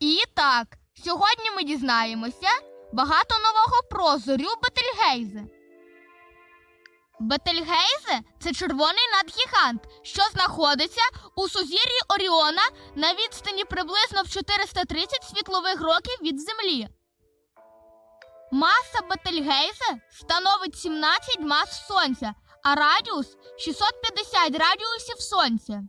І так, сьогодні ми дізнаємося багато нового про зорю Бетельгейзе. Бетельгейзе це червоний надгігант, що знаходиться у сузір'ї Оріона на відстані приблизно в 430 світлових років від Землі. Маса Бетельгейзе становить 17 мас Сонця, а радіус 650 радіусів Сонця.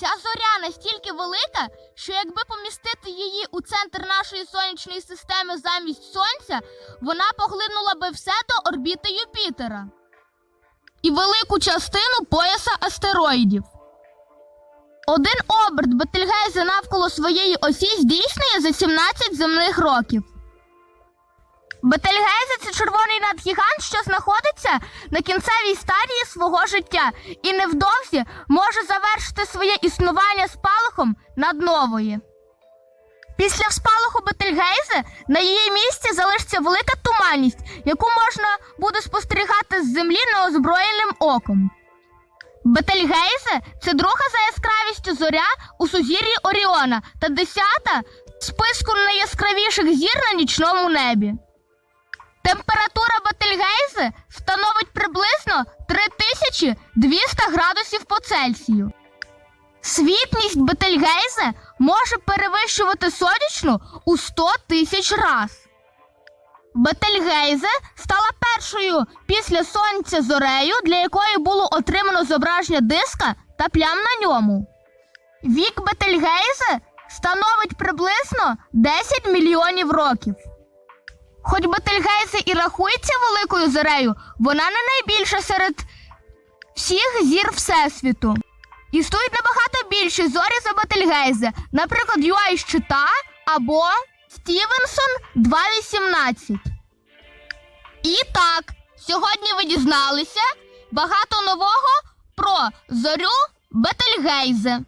Ця зоря настільки велика, що якби помістити її у центр нашої сонячної системи замість сонця, вона поглинула би все до орбіти Юпітера і велику частину пояса астероїдів. Один оберт Бетельгейзе навколо своєї осі здійснює за 17 земних років. Бетельгейзе це червоний надгігант, що знаходиться на кінцевій стадії свого життя і невдовзі може завершити своє існування спалахом над нової. Після спалаху Бетельгейзе на її місці залишиться велика туманність, яку можна буде спостерігати з землі неозброєним оком. Бетельгейзе це друга за яскравістю зоря у сузір'ї Оріона та десята в списку найяскравіших зір на нічному небі. Температура Бетельгейзе становить приблизно 3200 градусів по Цельсію. Світність Бетельгейзе може перевищувати сонячну у 100 тисяч раз. Бетельгейзе стала першою після сонця зорею, для якої було отримано зображення диска та плям на ньому. Вік Бетельгейзе становить приблизно 10 мільйонів років. Хоч Бетельгейзе і рахується великою зорею, вона не найбільша серед всіх зір Всесвіту. Існують набагато більші зорі за Бетельгейзе, наприклад, Юай Щита або Стівенсон 2.18. І так, сьогодні ви дізналися багато нового про зорю Бетельгейзе.